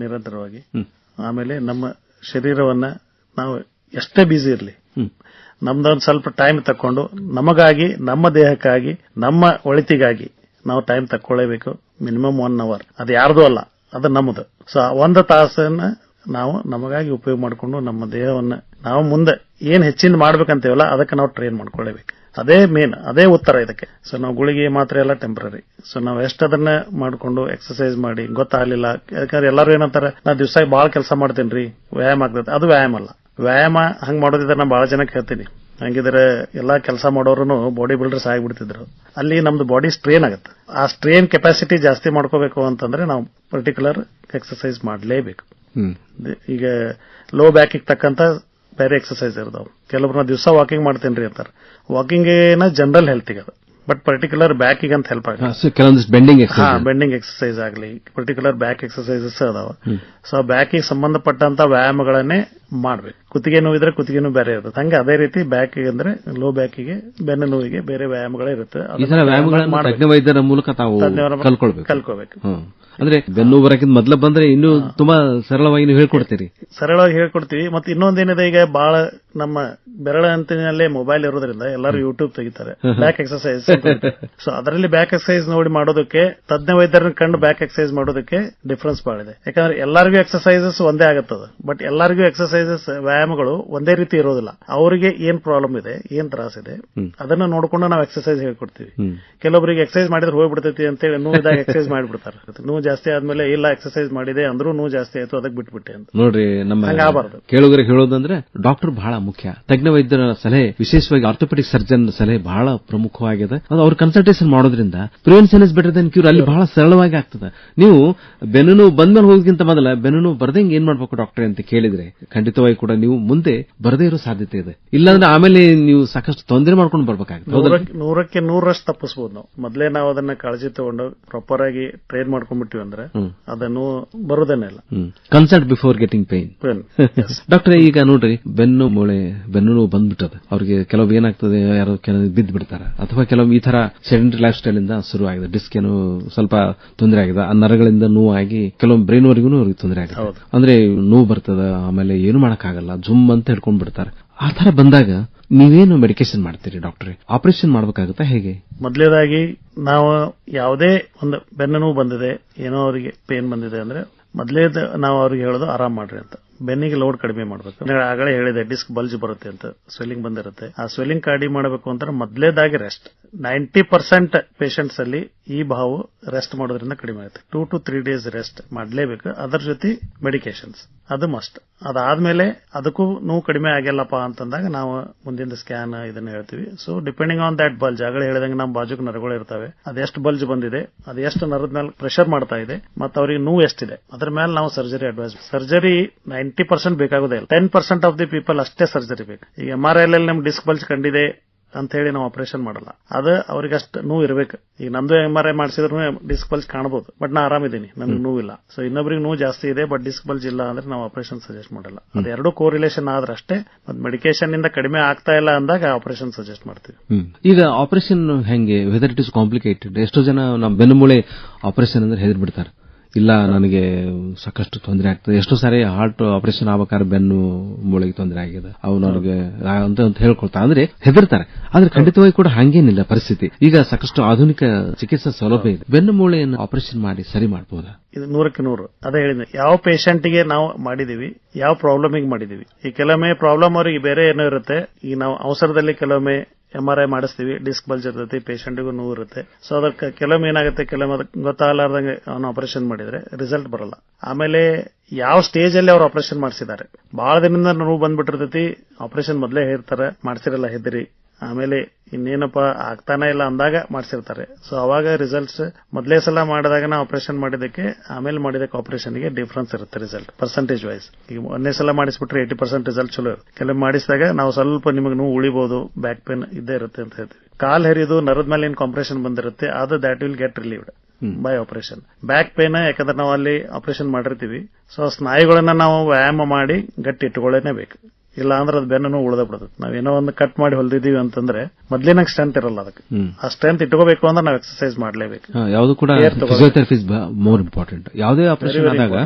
ನಿರಂತರವಾಗಿ. ಆಮೇಲೆ ನಮ್ಮ ಶರೀರವನ್ನ ನಾವು ಎಷ್ಟೇ ಬ್ಯುಸಿ ಇರಲಿ. ನಮ್ದೊಂದು ಸ್ವಲ್ಪ ಟೈಮ್ ತಕೊಂಡು ನಮಗಾಗಿ ನಮ್ಮ ದೇಹಕ್ಕಾಗಿ ನಮ್ಮ ಒಳಿತಿಗಾಗಿ ನಾವು ಟೈಮ್ ತಕ್ಕೊಳ್ಳೇಬೇಕು ಮಿನಿಮಮ್ ಒನ್ ಅವರ್ ಅದು ಯಾರ್ದು ಅಲ್ಲ. ಅದು ನಮ್ಮದು ಸೊ ಒಂದು ತಾಸನ್ನ ನಾವು ನಮಗಾಗಿ ಉಪಯೋಗ ಮಾಡಿಕೊಂಡು ನಮ್ಮ ದೇಹವನ್ನ ನಾವು ಮುಂದೆ ಏನ್ ಹೆಚ್ಚಿನ ಮಾಡ್ಬೇಕಂತೀವಲ್ಲ ಅದಕ್ಕೆ ನಾವು ಟ್ರೈನ್ ಮಾಡ್ಕೊಳ್ಳೇಬೇಕು. ಅದೇ ಮೇನ್ ಅದೇ ಉತ್ತರ ಇದಕ್ಕೆ. ಸೊ ನಾವು ಗುಳಿಗೆ ಮಾತ್ರ ಎಲ್ಲ ಟೆಂಪ್ರರಿ ಸೊ ನಾವು ಎಷ್ಟು ಅದನ್ನ ಮಾಡ್ಕೊಂಡು ಎಕ್ಸರ್ಸೈಸ್ ಮಾಡಿ ಗೊತ್ತಾಗಲಿಲ್ಲ. ಯಾಕಂದ್ರೆ ಎಲ್ಲರೂ ಏನಂತಾರೆ ನಾ ದಿವಸ ಬಹಳ ಕೆಲಸ ಮಾಡ್ತೇನ್ರಿ ವ್ಯಾಯಾಮ ಆಗ್ತದೆ ಅದು ವ್ಯಾಯಾಮ ಅಲ್ಲ. ವ್ಯಾಯಾಮ ಹಂಗ್ ಮಾಡೋದಿದ್ರೆ ನಾನು ಬಹಳ ಜನಕ್ಕೆ ಹೇಳ್ತೀನಿ. ಹಂಗಿದ್ರೆ ಎಲ್ಲಾ ಕೆಲಸ ಮಾಡೋರು ಬಾಡಿ ಬಿಲ್ಡರ್ಸ್ ಆಗಿಬಿಡ್ತಿದ್ರು. ಅಲ್ಲಿ ನಮ್ದು ಬಾಡಿ ಸ್ಟ್ರೇನ್ ಆಗುತ್ತೆ. ಆ ಸ್ಟ್ರೇನ್ ಕೆಪಾಸಿಟಿ ಜಾಸ್ತಿ ಮಾಡ್ಕೋಬೇಕು ಅಂತಂದ್ರೆ ನಾವು ಪರ್ಟಿಕ್ಯುಲರ್ ಎಕ್ಸರ್ಸೈಸ್ ಮಾಡಲೇಬೇಕು. ಈಗ ಲೋ ಬ್ಯಾಕಿಗೆ ತಕ್ಕಂತ ಬೇರೆ ಎಕ್ಸಸೈಸ್ ಇರ್ತಾವ. ಕೆಲವ್ರು ನಾ ದಿವಸ ವಾಕಿಂಗ್ ಮಾಡ್ತೇನ್ರಿ ಅಂತಾರೆ. ವಾಕಿಂಗ್ ಏನ ಜನರಲ್ ಹೆಲ್ತಿಗೆ ಅದು. ಬಟ್ ಪರ್ಟಿಕ್ಯುಲರ್ ಬ್ಯಾಕಿಗೆ ಅಂತ ಹೆಲ್ಪ್ ಆಗುತ್ತೆ ಕೆಲವೊಂದಿಷ್ಟು ಬೆಂಡಿಂಗ್ ಹಾ ಬೆಂಡಿಂಗ್ ಎಕ್ಸರ್ಸೈಸ್ ಆಗಲಿ ಪರ್ಟಿಕ್ಯುಲರ್ ಬ್ಯಾಕ್ ಎಕ್ಸಸೈಸಸ್ ಅದಾವ. ಸೊ ಬ್ಯಾಕಿಗೆ ಸಂಬಂಧಪಟ್ಟಂತ ವ್ಯಾಯಾಮಗಳನ್ನೇ ಮಾಡ್ಬೇಕು. ಕುತ್ತಿಗೆ ನೋವಿದ್ರೆ ಕುತ್ತಿಗೆನೂ ಬೇರೆ ಇರುತ್ತೆ. ಹಂಗೆ ಅದೇ ರೀತಿ ಬ್ಯಾಕ್ ಅಂದ್ರೆ ಲೋ ಬ್ಯಾಕಿಗೆ ಬೆನ್ನು ನೋವಿಗೆ ಬೇರೆ ವ್ಯಾಯಾಮಗಳೇ ಇರುತ್ತೆ. ತಜ್ಞ ವೈದ್ಯರ ಮೂಲಕ ತಾವು ಕಲ್ಕೋಬೇಕು ಅಂದ್ರೆ ಬೆನ್ನು ಬರಕ್ಕಿಂತ ಮೊದ್ಲ ಬಂದ್ರೆ ಇನ್ನೂ ತುಂಬಾ ಸರಳವಾಗಿ ನೀವು ಹೇಳ್ಕೊಡ್ತೀರಿ. ಸರಳವಾಗಿ ಹೇಳ್ಕೊಡ್ತೀವಿ. ಮತ್ತೆ ಇನ್ನೊಂದೇನಿದೆ ಈಗ ಬಹಳ ನಮ್ಮ ಬೆರಳ ಅಂತಿನಲ್ಲೇ ಮೊಬೈಲ್ ಇರೋದ್ರಿಂದ ಎಲ್ಲರೂ ಯೂಟ್ಯೂಬ್ ತೆಗಿತಾರೆ. ಬ್ಯಾಕ್ ಎಕ್ಸರ್ಸೈಸ್ ಸೊ ಅದರಲ್ಲಿ ಬ್ಯಾಕ್ ಎಕ್ಸರ್ಸೈಸ್ ನೋಡಿ ಮಾಡೋದಕ್ಕೆ ತಜ್ಞ ವೈದ್ಯರನ್ನ ಕಂಡು ಬ್ಯಾಕ್ ಎಕ್ಸರ್ಸೈಸ್ ಮಾಡೋದಕ್ಕೆ ಡಿಫ್ರೆನ್ಸ್ ಬಹಳ ಇದೆ ಯಾಕಂದ್ರೆ ಎಲ್ಲರಿಗೂ ಎಕ್ಸರ್ಸೈಸಸ್ ಒಂದೇ ಆಗುತ್ತದೆ. ಬಟ್ ಎಲ್ಲರಿಗೂ ಎಕ್ಸರ್ಸೈಸಸ್ ವ್ಯಾಯಾಮಗಳು ಒಂದೇ ರೀತಿ ಇರೋದಿಲ್ಲ. ಅವರಿಗೆ ಏನ್ ಪ್ರಾಬ್ಲಮ್ ಇದೆ ಏನ್ ತ್ರಾಸ ಇದೆ ಅದನ್ನ ನೋಡ್ಕೊಂಡು ನಾವು ಎಕ್ಸರ್ಸೈಜ್ ಹೇಳ್ಕೊಡ್ತೀವಿ. ಕೆಲವೊಬ್ಬರಿಗೆ ಎಕ್ಸರ್ಸೈಸ್ ಮಾಡಿದ್ರೆ ಹೋಗ್ಬಿಡ್ತೈತಿ ಅಂತೇಳಿ ನೋವಿದಾಗ ಎಕ್ಸರ್ಸೈಸ್ ಮಾಡಿಬಿಡ್ತಾರೆ. ನೋವು ಜಾಸ್ತಿ ಆದ್ಮೇಲೆ ಇಲ್ಲ ಎಕ್ಸರ್ಸೈಜ್ ಮಾಡಿದೆ ಅಂದ್ರೂ ನೋವು ಜಾಸ್ತಿ ಆಯ್ತು ಅದಕ್ಕೆ ಬಿಟ್ಬಿಟ್ಟೆ ಅಂತ. ನೋಡ್ರಿ ನಮ್ಮ. ಕೇಳುಗರಿಗೆ ಹೇಳೋದಂದ್ರೆ ಡಾಕ್ಟರ್ ಬಹಳ ಮುಖ್ಯ. ತಜ್ಞ ವೈದ್ಯರ ಸಲಹೆ ವಿಶೇಷವಾಗಿ ಆರ್ಥೋಪೆಡಿಕ್ ಸರ್ಜನ್ ಸಲಹೆ ಬಹಳ ಪ್ರಮುಖವಾಗಿದೆ. ಅದು ಅವ್ರ ಕನ್ಸಲ್ಟೇಷನ್ ಮಾಡೋದ್ರಿಂದ prevention is better than cure ಅಲ್ಲಿ ಬಹಳ ಸರಳವಾಗಿ ಆಗ್ತದೆ. ನೀವು ಬೆನ್ನು ನೋವು ಬಂದ್ಮೇಲೆ ಹೋಗೋದಕ್ಕಿಂತ ಮೊದಲ ಬೆನ್ನು ನೋವು ಬರ್ದಂಗೆ ಏನ್ ಮಾಡ್ಬೇಕು ಡಾಕ್ಟರ್ ಅಂತ ಕೇಳಿದ್ರೆ ಖಂಡಿತವಾಗಿ ಕೂಡ ನೀವು ಮುಂದೆ ಬರದೇ ಇರೋ ಸಾಧ್ಯತೆ ಇದೆ. ಇಲ್ಲಾಂದ್ರೆ ಆಮೇಲೆ ನೀವು ಸಾಕಷ್ಟು ತೊಂದರೆ ಮಾಡ್ಕೊಂಡು ಬರಬೇಕಾಗುತ್ತೆ. ನೂರಕ್ಕೆ ನೂರಷ್ಟು ತಪ್ಪಿಸಬಹುದು ನಾವು. ಮೊದಲೇ ನಾವು ಅದನ್ನ ಕಾಳಜಿ ತಗೊಂಡು ಪ್ರಾಪರ್ ಆಗಿ ಟ್ರೈನ್ ಮಾಡ್ಕೊಂಡ್ಬಿಟ್ಟಿವಿ ಅಂದ್ರೆ. ಅದನ್ನು ಬರೋದೇನೆ ಇಲ್ಲ. Consult before getting pain doctor ಈಗ ನೋಡ್ರಿ ಬೆನ್ನು ಮೂಳೆ ಬೆನ್ನು ನೋವು ಬಂದ್ಬಿಟ್ಟದೆ. ಅವ್ರಿಗೆ ಕೆಲವು ಏನಾಗ್ತದೆ ಯಾರೋ ಕೆಲವು ಬಿದ್ದು ಬಿಡ್ತಾರೆ ಅಥವಾ ಕೆಲವು ಈ ತರ ಸೆಡೆಂಟರಿ ಲೈಫ್ ಸ್ಟೈಲ್ ಇಂದ ಶುರು ಆಗಿದೆ ಡಿಸ್ಕ್ ಏನು ಸ್ವಲ್ಪ ತೊಂದರೆ ಆಗಿದೆ. ಆ ನರಗಳಿಂದ ನೋವು ಆಗಿ ಕೆಲವು ಬ್ರೈನ್ ವರೆಗೂ ಅವ್ರಿಗೆ ತೊಂದರೆ ಆಗಿದೆ ಅಂದ್ರೆ ನೋವು ಬರ್ತದ ಆಮೇಲೆ ಏನು ಮಾಡಕ್ಕಾಗಲ್ಲ ಜುಮ್ ಅಂತ ಹೇಳ್ಕೊಂಡ್ ಬಿಡ್ತಾರೆ. ಆ ತರ ಬಂದಾಗ ನೀವೇನು ಮೆಡಿಕೇಶನ್ ಮಾಡ್ತೀರಿ ಡಾಕ್ಟ್ರೆ ಆಪರೇಷನ್ ಮಾಡ್ಬೇಕಾಗುತ್ತಾ ಹೇಗೆ? ಮೊದಲೇದಾಗಿ ನಾವು ಯಾವುದೇ ಒಂದು ಬೆನ್ನು ಬಂದಿದೆ, ಏನೋ ಅವರಿಗೆ ಪೇನ್ ಬಂದಿದೆ ಅಂದ್ರೆ ಮೊದಲೇ ನಾವು ಅವ್ರಿಗೆ ಹೇಳೋದು ಆರಾಮ್ ಮಾಡ್ರಿ ಅಂತ. ಬೆನ್ನಿಗೆ ಲೋಡ್ ಕಡಿಮೆ ಮಾಡಬೇಕು. ಆಗಲೇ ಹೇಳಿದೆ ಡಿಸ್ಕ್ ಬಲ್ಜ್ ಬರುತ್ತೆ ಅಂತ ಸ್ವೆಲ್ಲಿಂಗ್ ಬಂದಿರುತ್ತೆ. ಆ ಸ್ವೆಲ್ಲಿಂಗ್ ಕಡಿಮೆ ಮಾಡಬೇಕು ಅಂತ ಮೊದಲೇದಾಗಿ ರೆಸ್ಟ್ ನೈಂಟಿ ಪರ್ಸೆಂಟ್ ಪೇಷಂಟ್ಸ್ ಅಲ್ಲಿ ಈ ಬಾವು ರೆಸ್ಟ್ ಮಾಡೋದ್ರಿಂದ ಕಡಿಮೆ ಆಗುತ್ತೆ two to three days rest ಮಾಡಲೇಬೇಕು. ಅದರ ಜೊತೆ ಮೆಡಿಕೇಶನ್ಸ್ ಅದು ಮಸ್ಟ್ ಅದಾದ್ಮೇಲೆ ಅದಕ್ಕೂ ನೋವು ಕಡಿಮೆ ಆಗಿಲ್ಲಪ್ಪ ಅಂತಂದಾಗ ನಾವು ಮುಂದಿನ ಸ್ಕ್ಯಾನ್ ಇದನ್ನ ಹೇಳ್ತೀವಿ. So depending on that bulge ಆಗಲೇ ಹೇಳಿದಂಗೆ ನಮ್ಮ ಬಾಜುಕ್ ನರಗಳು ಇರ್ತವೆ. ಅದೆಷ್ಟು ಬಲ್ಜ್ ಬಂದಿದೆ ಅದು ಎಷ್ಟು ನರದ ಮೇಲೆ ಪ್ರೆಷರ್ ಮಾಡ್ತಾ ಇದೆ, ಮತ್ತು ಅವರಿಗೆ ನೋವು ಎಷ್ಟಿದೆ, ಅದ್ರ ಮೇಲೆ ನಾವು surgery advice surgery ninety percent ಬೇಕಾಗೋದೇ ಇಲ್ಲ. Ten percent of the people ಅಷ್ಟೇ ಸರ್ಜರಿ ಬೇಕು. ಈಗ ಎಂ ಆರ್ ಐ ನಮ್ಗೆ ಡಿಸ್ಕ್ ಬಲ್ಜ್ ಕಂಡಿದೆ ಅಂತ ಹೇಳಿ ನಾವು ಆಪರೇಷನ್ ಮಾಡಲ್ಲ. ಅದ ಅವ್ರಿಗೆ ಅಷ್ಟು ನೋವು ಇರಬೇಕು. ಈಗ ನಮ್ದು ಎಂ ಆರ್ ಐ ಮಾಡಿಸಿದ್ರು ಡಿಸ್ಕ್ ಬಲ್ಜ್ ಕಾಣಬಹುದು ಬಟ್ ನಾ ಆರಾಮಿದ್ದೀನಿ ನನಗೆ ನೋವಿಲ್ಲ. ಸೊ ಇನ್ನೊಬ್ರಿಗೆ ನೋವು ಜಾಸ್ತಿ ಇದೆ ಬಟ್ ಡಿಸ್ಕ್ ಬಲ್ಜ್ ಇಲ್ಲ ಅಂದ್ರೆ ನಾವು ಆಪರೇಷನ್ ಸಜೆಸ್ಟ್ ಮಾಡಲ್ಲ. ಅದು ಎರಡು ಕೋರಿಲೇಷನ್ ಆದ್ರೆ ಅಷ್ಟೇ ಮತ್ತೆ ಮೆಡಿಕೇಶನ್ ಇಂದ ಕಡಿಮೆ ಆಗ್ತಾ ಇಲ್ಲ ಅಂದಾಗ ಆಪರೇಷನ್ ಸಜೆಸ್ಟ್ ಮಾಡ್ತೀವಿ. ಈಗ ಆಪರೇಷನ್ ಹೆಂಗೆ ವೆದರ್ ಇಟ್ ಇಸ್ ಕಾಂಪ್ಲಿಕೇಟೆಡ್ ಎಷ್ಟೋ ಜನ ನಮ್ಮ ಬೆನ್ನುಮೂಳೆ ಆಪರೇಷನ್ ಅಂದ್ರೆ ಹೆದರ್ ಬಿಡ್ತಾರೆ ಇಲ್ಲ, ನನಗೆ ಸಾಕಷ್ಟು ತೊಂದರೆ ಆಗ್ತದೆ. ಎಷ್ಟೋ ಸಾರಿ ಹಾರ್ಟ್ ಆಪರೇಷನ್ ಆಗ್ಬೇಕಾದ್ರೆ ಬೆನ್ನು ಮೂಳೆಗೆ ತೊಂದರೆ ಆಗಿದೆ. ಅವು ನನಗೆ ಅಂತ ಅಂತ ಹೇಳ್ಕೊಳ್ತಾ, ಅಂದ್ರೆ ಹೆದರ್ತಾರೆ. ಆದ್ರೆ ಖಂಡಿತವಾಗಿ ಕೂಡ ಹಂಗೇನಿಲ್ಲ ಪರಿಸ್ಥಿತಿ. ಈಗ ಸಾಕಷ್ಟು ಆಧುನಿಕ ಚಿಕಿತ್ಸಾ ಸೌಲಭ್ಯ ಇದೆ. ಬೆನ್ನು ಮೂಳೆಯನ್ನು ಆಪರೇಷನ್ ಮಾಡಿ ಸರಿ ಮಾಡಬಹುದಾ ಇದು ನೂರಕ್ಕೆ ನೂರು. ಅದೇ ಹೇಳಿದ್ರೆ ಯಾವ ಪೇಷಂಟ್ಗೆ ನಾವು ಮಾಡಿದೀವಿ, ಯಾವ ಪ್ರಾಬ್ಲಮಿಗೆ ಮಾಡಿದೀವಿ. ಈ ಕೆಲವೊಮ್ಮೆ ಪ್ರಾಬ್ಲಮ್ ಅವರಿಗೆ ಬೇರೆ ಏನೋ ಇರುತ್ತೆ. ಈಗ ನಾವು ಅವಸರದಲ್ಲಿ ಕೆಲವೊಮ್ಮೆ ಎಂ ಆರ್ ಐ ಮಾಡಿಸ್ತೀವಿ ಡಿಸ್ಕ್ ಬಲ್ಜ್ ಇರ್ತೈತಿ ಪೇಷಂಟ್ಗೂ ನೋವು ಇರುತ್ತೆ. ಸೊ ಅದಕ್ಕೆ ಕೆಲವೊಮ್ಮೆ ಏನಾಗುತ್ತೆ, ಕೆಲವೊಮ್ಮೆ ಗೊತ್ತಾಗಲಾರ್ದಂಗೆ ಅವನು ಆಪರೇಷನ್ ಮಾಡಿದ್ರೆ ರಿಸಲ್ಟ್ ಬರಲ್ಲ. ಆಮೇಲೆ ಯಾವ ಸ್ಟೇಜ್ ಅಲ್ಲಿ ಅವ್ರು ಆಪರೇಷನ್ ಮಾಡಿಸಿದ್ದಾರೆ? ಬಹಳ ದಿನದಿಂದ ನೋವು ಬಂದ್ಬಿಟ್ಟಿರ್ತೈತಿ ಆಪರೇಷನ್ ಮೊದಲೇ ಹೇಳ್ತಾರೆ, ಮಾಡ್ಸಿರಲ್ಲ ಹೆದರಿ. ಆಮೇಲೆ ಇನ್ನೇನಪ್ಪ ಆಗ್ತಾನೆ ಇಲ್ಲ ಅಂದಾಗ ಮಾಡ್ಸಿರ್ತಾರೆ. ಸೊ ಅವಾಗ ರಿಸಲ್ಟ್ಸ್ ಮೊದಲೇ ಸಲ ಮಾಡಿದಾಗ ಆಪರೇಷನ್ ಮಾಡಿದಕ್ಕೆ ಆಮೇಲೆ ಮಾಡಿದಕ್ಕೆ ಆಪರೇಷನ್ಗೆ ಡಿಫ್ರೆನ್ಸ್ ಇರುತ್ತೆ ರಿಸಲ್ಟ್ ಪರ್ಸೆಂಟೇಜ್ ವೈಸ್ ಈಗ ಒಂದೇ ಸಲ ಮಾಡಿಸ್ಬಿಟ್ರೆ ಏಯ್ಟಿ ಪರ್ಸೆಂಟ್ ರಿಸಲ್ಟ್ ಚಲೋ ಇರುತ್ತೆ. ಕೆಲವು ಮಾಡಿಸಿದಾಗ ನಾವು ಸ್ವಲ್ಪ ನಿಮಗೆ ನೋವು ಉಳಿಬಹುದು ಬ್ಯಾಕ್ ಪೇನ್ ಇದ್ದೇ ಇರುತ್ತೆ ಅಂತ ಹೇಳ್ತೀವಿ. ಕಾಲ್ ಹರಿದು ನರದ ಮೇಲೆ ಏನು ಕಾಂಪ್ರೆಷನ್ ಬಂದಿರುತ್ತೆ ಅದು that will get relieved by operation back pain ಯಾಕಂದ್ರೆ ನಾವು ಅಲ್ಲಿ ಆಪರೇಷನ್ ಮಾಡಿರ್ತೀವಿ. ಸೊ ಸ್ನಾಯುಗಳನ್ನ ನಾವು ವ್ಯಾಯಾಮ ಮಾಡಿ ಗಟ್ಟಿ ಇಟ್ಟುಕೊಳ್ಳೇಬೇಕು ಇಲ್ಲ ಅಂದ್ರೆ ಅದು ಬೆನ್ನು ಉಳ್ದ ಬಿಡುತ್ತೆ. ನಾವೇನೋ ಒಂದು ಕಟ್ ಮಾಡಿ ಹೊಲ್ದಿದೀವಿ ಅಂತಂದ್ರೆ ಮೊದ್ಲಿನ ಸ್ಟ್ರೆಂತ್ ಇರಲ್ಲ ಅದಕ್ಕೆ. ಆ ಸ್ಟ್ರೆಂತ್ ಇಟ್ಕೋಬೇಕು ಅಂದ್ರೆ ನಾವು ಎಕ್ಸರ್ಸೈಸ್ ಮಾಡಲೇಬೇಕು. ಯಾವುದು ಕೂಡ ಫಿಸಿಯೋಥೆರಪಿ ಮೋರ್ ಇಂಪಾರ್ಟೆಂಟ್ ಯಾವುದೇ ಆಪರೇಷನ್ ಆದಾಗ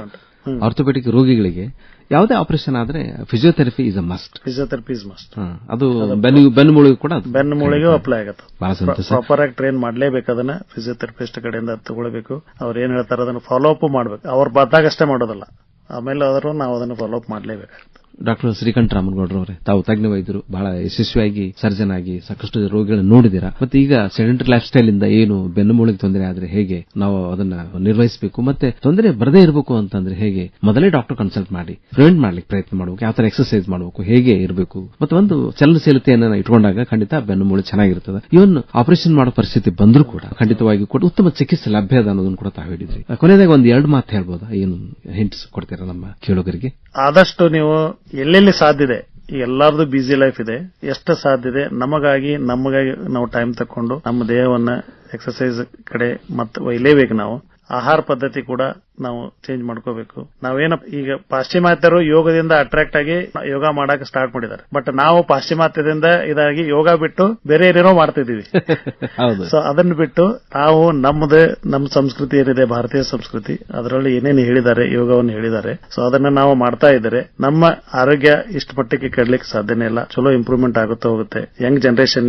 ಆರ್ಥೋಪೆಟಿಕ್ ರೋಗಿಗಳಿಗೆ ಯಾವುದೇ ಆಪರೇಷನ್ ಆದ್ರೆ physiotherapy is a must physiotherapy is must ಅದು ಬೆನ್ನು ಬೆನ್ನು ಮೂಳೆಗೂ ಕೂಡ ಬೆನ್ನು ಮೂಳೆಗೂ ಅಪ್ಲೈ ಆಗುತ್ತೆ. ಬಹಳ ಸಂತೋಷ. ಪ್ರಾಪರ್ ಆಗಿ ಟ್ರೈನ್ ಮಾಡಲೇಬೇಕು ಅದನ್ನ ಫಿಸಿಯೋಥೆರಪಿಸ್ಟ್ ಕಡೆಯಿಂದ ತಗೊಳ್ಬೇಕು. ಅವ್ರು ಏನ್ ಹೇಳ್ತಾರೆ ಅದನ್ನ ಫಾಲೋ ಅಪ್ ಮಾಡಬೇಕು. ಅವ್ರು ಬದ್ದಾಗಷ್ಟೇ ಮಾಡೋದಲ್ಲ. ಆಮೇಲೆ ಆದರೂ ನಾವು ಅದನ್ನು ಫಾಲೋ ಅಪ್ ಮಾಡಲೇಬೇಕಾಗುತ್ತೆ. ಡಾಕ್ಟರ್ ಶ್ರೀಕಂಠ ರಾಮನಗೌಡರವರೇ ತಾವು ತಜ್ಞ ವೈದ್ಯರು, ಬಹಳ ಯಶಸ್ವಿಯಾಗಿ ಸರ್ಜನ್ ಆಗಿ ಸಾಕಷ್ಟು ರೋಗಿಗಳನ್ನು ನೋಡಿದಿರಾ ಮತ್ತೆ ಈಗ ಸೆಡೆಂಟರಿ ಲೈಫ್ ಸ್ಟೈಲ್ ಇಂದ ಏನು ಬೆನ್ನುಮೂಳಿಗೆ ತೊಂದರೆ ಆದ್ರೆ ಹೇಗೆ? ನಾವು ಅದನ್ನ ನಿರ್ವಹಿಸಬೇಕು, ಮತ್ತೆ ತೊಂದರೆ ಬರದೇ ಇರಬೇಕು ಅಂತಂದ್ರೆ ಹೇಗೆ? ಮೊದಲೇ ಡಾಕ್ಟರ್ ಕನ್ಸಲ್ಟ್ ಮಾಡಿ ಪ್ರಿವೆಂಟ್ ಮಾಡ್ಲಿಕ್ಕೆ ಪ್ರಯತ್ನ ಮಾಡಬೇಕು ಯಾವ ತರ ಎಕ್ಸರ್ಸೈಸ್ ಮಾಡಬೇಕು ಹೇಗೆ ಇರಬೇಕು? ಮತ್ತೆ ಒಂದು ಚಲನಶೀಲತೆಯನ್ನು ಇಟ್ಕೊಂಡಾಗ ಖಂಡಿತ ಬೆನ್ನುಮೂಳೆ ಚೆನ್ನಾಗಿರ್ತದೆ. ಇವನ್ ಆಪರೇಷನ್ ಮಾಡೋ ಪರಿಸ್ಥಿತಿ ಬಂದರೂ ಕೂಡ ಖಂಡಿತವಾಗಿ ಕೂಡ ಉತ್ತಮ ಚಿಕಿತ್ಸೆ ಲಭ್ಯ ಅದ ಅನ್ನೋದನ್ನು ಕೂಡ ತಾವು ಹೇಳಿದ್ರಿ. ಕೊನೆಯದಾಗ ಒಂದು ಎರಡು ಮಾತು ಹೇಳ್ಬೋದಾ? ಏನು ಹಿಂಟ್ಸ್ ಕೊಡ್ತೀರಾ ನಮ್ಮ ಕೇಳುಗರಿಗೆ? ಆದಷ್ಟು ನೀವು ಎಲ್ಲೆಲ್ಲಿ ಸಾಧ್ಯ ಇದೆ? ಈಗ ಎಲ್ಲಾರ್ದು ಬಿಸಿ ಲೈಫ್ ಇದೆ. ಎಷ್ಟು ಸಾಧ್ಯ ಇದೆ? ನಮಗಾಗಿ ನಮಗಾಗಿ ನಾವು ಟೈಮ್ ತಕೊಂಡು ನಮ್ಮ ದೇಹವನ್ನ ಎಕ್ಸರ್ಸೈಸ್ ಕಡೆ ಮತ್ತೆ ಒಯ್ಯಲೇಬೇಕು ನಾವು. ಆಹಾರ ಪದ್ಧತಿ ಕೂಡ ನಾವು ಚೇಂಜ್ ಮಾಡ್ಕೋಬೇಕು. ನಾವೇನ ಈಗ ಪಾಶ್ಚಿಮಾತ್ಯರು ಯೋಗದಿಂದ ಅಟ್ರಾಕ್ಟ್ ಆಗಿ ಯೋಗ ಮಾಡಕ್ ಸ್ಟಾರ್ಟ್ ಮಾಡಿದ್ದಾರೆ. ಬಟ್ ನಾವು ಪಾಶ್ಚಿಮಾತ್ಯದಿಂದ ಇದಾಗಿ ಯೋಗ ಬಿಟ್ಟು ಬೇರೆ ಏನೇನೋ ಮಾಡ್ತಿದೀವಿ ಹೌದು. ಸೊ ಅದನ್ನ ಬಿಟ್ಟು ನಾವು ನಮ್ದು ನಮ್ಮ ಸಂಸ್ಕೃತಿ ಏನಿದೆ ಭಾರತೀಯ ಸಂಸ್ಕೃತಿ ಅದರಲ್ಲಿ ಏನೇನು ಹೇಳಿದ್ದಾರೆ ಯೋಗವನ್ನು ಹೇಳಿದ್ದಾರೆ. ಸೊ ಅದನ್ನ ನಾವು ಮಾಡ್ತಾ ಇದ್ದಾರೆ ನಮ್ಮ ಆರೋಗ್ಯ ಇಷ್ಟ ಮಟ್ಟಕ್ಕೆ ಕೆಡ್ಲಿಕ್ಕೆ ಸಾಧ್ಯನೇ ಇಲ್ಲ. ಚಲೋ ಇಂಪ್ರೂವ್ಮೆಂಟ್ ಆಗುತ್ತಾ ಹೋಗುತ್ತೆ. Young generation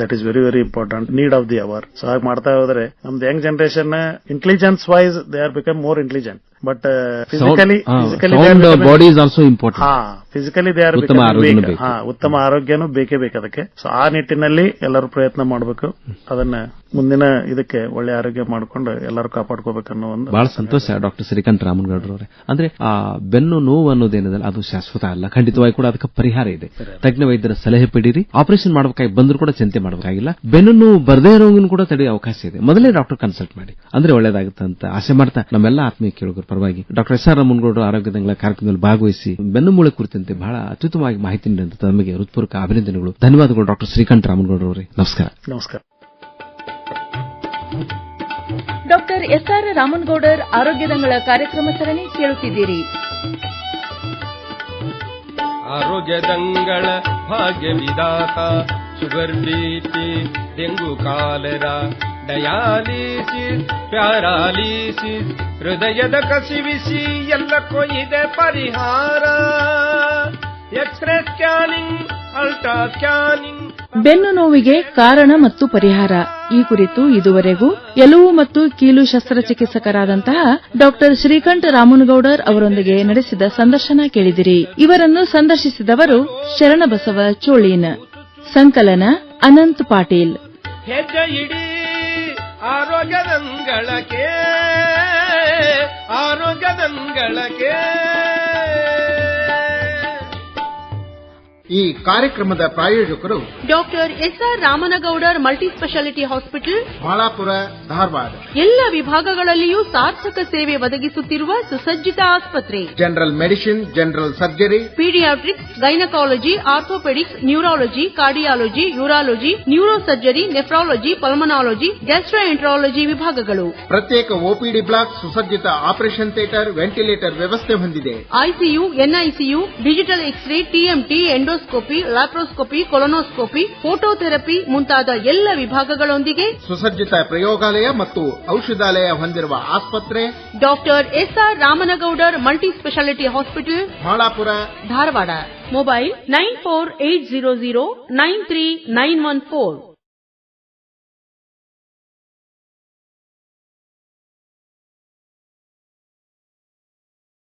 that is very very important need of the hour so ಹಾಗೆ ಮಾಡ್ತಾ ಹೋದ್ರೆ ನಮ್ದು young generation intelligence wise they are become more religion but physically physically body is also important ಹಾ ಫಿಸಿಕಲಿ ದೇ ಆರ್. ಹಾ ಉತ್ತಮ ಆರೋಗ್ಯನೂ ಬೇಕೇ. ಬೇಕು ಅದಕ್ಕೆ. ಸೊ ಆ ನಿಟ್ಟಿನಲ್ಲಿ ಎಲ್ಲರೂ ಪ್ರಯತ್ನ ಮಾಡಬೇಕು. ಅದನ್ನ ಮುಂದಿನ ಇದಕ್ಕೆ ಒಳ್ಳೆ ಆರೋಗ್ಯ ಮಾಡ್ಕೊಂಡು ಎಲ್ಲರೂ ಕಾಪಾಡ್ಕೋಬೇಕನ್ನೋ ಒಂದು ಬಹಳ ಸಂತೋಷ ಡಾಕ್ಟರ್ ಶ್ರೀಕಾಂತ್ ರಾಮನಗೌಡರವರೇ ಅಂದ್ರೆ ಆ ಬೆನ್ನು ನೋವು ಅನ್ನೋದೇನಿದಲ್ಲ ಅದು ಶಾಶ್ವತ ಅಲ್ಲ. ಖಂಡಿತವಾಗಿ ಕೂಡ ಅದಕ್ಕೆ ಪರಿಹಾರ ಇದೆ. ತಜ್ಞ ವೈದ್ಯರ ಸಲಹೆ ಪಡೀರಿ. ಆಪರೇಷನ್ ಮಾಡಬೇಕಾಗಿ ಬಂದರೂ ಕೂಡ ಚಿಂತೆ ಮಾಡಬೇಕಾಗಿಲ್ಲ. ಬೆನ್ನು ನೋವು ಬರದೇ ಇರೋಂಗಿನ ಕೂಡ ತಡೆಯುವ ಅವಕಾಶ ಇದೆ. ಮೊದಲೇ ಡಾಕ್ಟರ್ ಕನ್ಸಲ್ಟ್ ಮಾಡಿ. ಅಂದ್ರೆ ಒಳ್ಳೇದಾಗುತ್ತೆ ಅಂತ ಆಸೆ ಮಾಡ್ತಾ ನಮ್ಮೆಲ್ಲ ಆತ್ಮೀಯ ಕೇಳುಗರ ಪರವಾಗಿ ಡಾಕ್ಟರ್ ಎಸ್ ಆರ್ ರಾಮನಗೌಡರು ಆರೋಗ್ಯ ತಿಂಗಳ ಕಾರ್ಯಕ್ರಮದಲ್ಲಿ ಭಾಗವಹಿಸಿ ಬೆನ್ನುಮೂಳೆ ಕುರಿತಂತೆ ಬಹಳ ಅತ್ಯುತ್ತಮವಾಗಿ ಮಾಹಿತಿ ನೀಡಿದಂತ ತಮಗೆ ಹೃತ್ಪೂರ್ವಕ ಅಭಿನಂದನೆಗಳು. ಧನ್ಯವಾದಗಳು ಡಾಕ್ಟರ್ ಶ್ರೀಕಾಂತ್ ರಾಮನಗೌಡರವರೇ. ನಮಸ್ಕಾರ. ನಮಸ್ಕಾರ. ಡಾಕ್ಟರ್ ಎಸ್ ಆರ್ ರಾಮನ್ಗೌಡರ್ ಆರೋಗ್ಯದಂಗಳ ಕಾರ್ಯಕ್ರಮ ಸರಣಿ ಕೇಳುತ್ತಿದ್ದೀರಿ. ಆರೋಗ್ಯದಂಗಳ ಭಾಗ್ಯ ವಿಧಾತ sugar BP dengue cholera dialysis paralysis ಹೃದಯದ ಕಸಿವಿಸಿ ಎಲ್ಲ ಇದೆ ಪರಿಹಾರ. ಎಕ್ಸ್ರೇ ಸ್ಕ್ಯಾನಿಂಗ್ ಅಲ್ಟ್ರಾ ಸ್ಕ್ಯಾನಿಂಗ್ ಬೆನ್ನು ನೋವಿಗೆ ಕಾರಣ ಮತ್ತು ಪರಿಹಾರ. ಈ ಕುರಿತು ಇದುವರೆಗೂ ಎಲುವು ಮತ್ತು ಕೀಲು ಶಸ್ತ್ರಚಿಕಿತ್ಸಕರಾದಂತಹ ಡಾಕ್ಟರ್ ಶ್ರೀಕಂಠ ರಾಮನಗೌಡರ್ ಅವರೊಂದಿಗೆ ನಡೆಸಿದ ಸಂದರ್ಶನ ಕೇಳಿದಿರಿ. ಇವರನ್ನು ಸಂದರ್ಶಿಸಿದವರು ಶರಣಬಸವ ಚೋಳೀನ್. ಸಂಕಲನ ಅನಂತ್ ಪಾಟೀಲ್. ಹೆಜ್ಜೆ ಇಡಿ ಆರೋಗ್ಯದಂಗಳಕ್ಕೆ ಆರೋಗ್ಯದಂಗಳಕ್ಕೆ ಈ ಕಾರ್ಯಕ್ರಮದ ಪ್ರಾಯೋಜಕರು doctor S R Ramanagoudar multi speciality hospital Balapura Dharwad. ಎಲ್ಲ ವಿಭಾಗಗಳಲ್ಲಿಯೂ ಸಾರ್ಥಕ ಸೇವೆ ಒದಗಿಸುತ್ತಿರುವ ಸುಸಜ್ಜಿತ ಆಸ್ಪತ್ರೆ. General medicine general surgery paediatrics gynaecology orthopaedics neurology cardiology urology neuro surgery nephrology pulmonology gastroenterology ವಿಭಾಗಗಳು. ಪ್ರತ್ಯೇಕ ಒಪಿಡಿ ಬ್ಲಾಕ್ ಸುಸಜ್ಜಿತ ಆಪರೇಷನ್ ಥಿಯೇಟರ್ ವೆಂಟಿಲೇಟರ್ ವ್ಯವಸ್ಥೆ ಹೊಂದಿದೆ. ICU NICU digital X ray TMT endoscopy laparoscopy colonoscopy phototherapy ಮುಂತಾದ ಎಲ್ಲ ವಿಭಾಗಗಳೊಂದಿಗೆ ಸುಸಜ್ಜಿತ ಪ್ರಯೋಗಾಲಯ ಮತ್ತು ಔಷಧಾಲಯ ಹೊಂದಿರುವ ಆಸ್ಪತ್ರೆ doctor S R Ramanagoudar multi speciality hospital Malapura Dharwad. Mobile nine four eight zero zero nine three nine one four